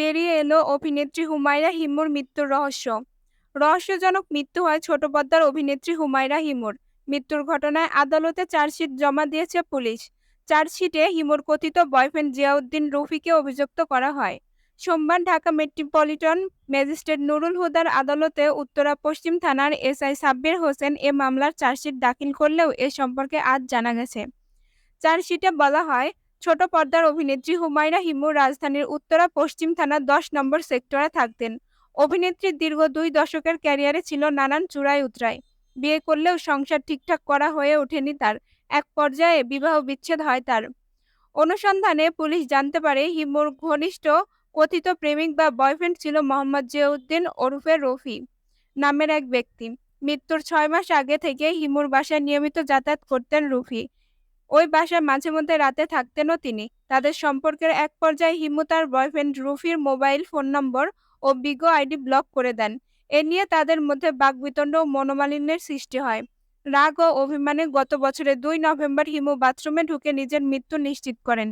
বেরিয়ে এলো অভিনেত্রী হুমায়রা হিমুর মৃত্যুর রহস্য। রহস্যজনক মৃত্যু হয় ছোট পর্দার অভিনেত্রী হুমায়রা হিমুর। মৃত্যুর ঘটনায় আদালতে চার্জশিট জমা দিয়েছে পুলিশ। চার্জশিটে হিমুর কথিত বয়ফ্রেন্ড জিয়াউদ্দিন রফিকে অভিযুক্ত করা হয়। সোমবার ঢাকা মেট্রোপলিটন ম্যাজিস্ট্রেট নুরুল হুদার আদালতে উত্তরা পশ্চিম থানার এসআই সাব্বির হোসেন এ মামলার চার্জশিট দাখিল করলেও এ সম্পর্কে আজ জানা গেছে। চার্জশিটে বলা হয় ছোট পর্দার অভিনেত্রী হুমায়রা হিমু রাজধানীর উত্তরা পশ্চিম থানার দশ নম্বর সেক্টরে থাকতেন। অভিনেত্রীর দীর্ঘ দুই দশকের ক্যারিয়ারে ছিল নানান চূড়ায় উতরাই বিয়ে করলেও সংসার ঠিকঠাক করা হয়ে ওঠেনি তার। এক পর্যায়ে বিবাহ বিচ্ছেদ হয় তার। অনুসন্ধানে পুলিশ জানতে পারে, হিমুর ঘনিষ্ঠ কথিত প্রেমিক বা বয়ফ্রেন্ড ছিল মোহাম্মদ জিয়াউদ্দিন ওরফে রফি নামের এক ব্যক্তি। মৃত্যুর ছয় মাস আগে থেকে হিমুর বাসায় নিয়মিত যাতায়াত করতেন রুফি। ওই বাসায় মাঝে মধ্যে রাতে থাকতেনও তিনি। তাদের সম্পর্কের এক পর্যায়ে হিমু তার বয়ফ্রেন্ড রুফির মোবাইল ফোন নম্বর ও বিগো আইডি ব্লক করে দেন। এ নিয়ে তাদের মধ্যে বাকবিতণ্ড ও মনোমালিন্যের সৃষ্টি হয়। রাগ ও অভিমানে গত বছরের দুই নভেম্বর হিমু বাথরুমে ঢুকে নিজের মৃত্যু নিশ্চিত করেন।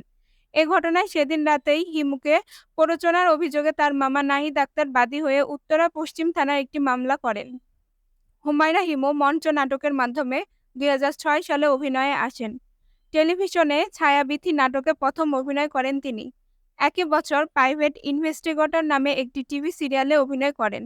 এ ঘটনায় সেদিন রাতেই হিমুকে প্ররোচনার অভিযোগে তার মামা নাহিদ আক্তার বাদী হয়ে উত্তরা পশ্চিম থানার একটি মামলা করেন। হুমায়রা হিমু মঞ্চ নাটকের মাধ্যমে দুই হাজার ছয় সালে অভিনয়ে আসেন। টেলিভিশনে ছায়াবিথি নাটকে প্রথম অভিনয় করেন তিনি। একই বছর প্রাইভেট ইনভেস্টিগেটর নামে একটি টিভি সিরিয়ালে অভিনয় করেন।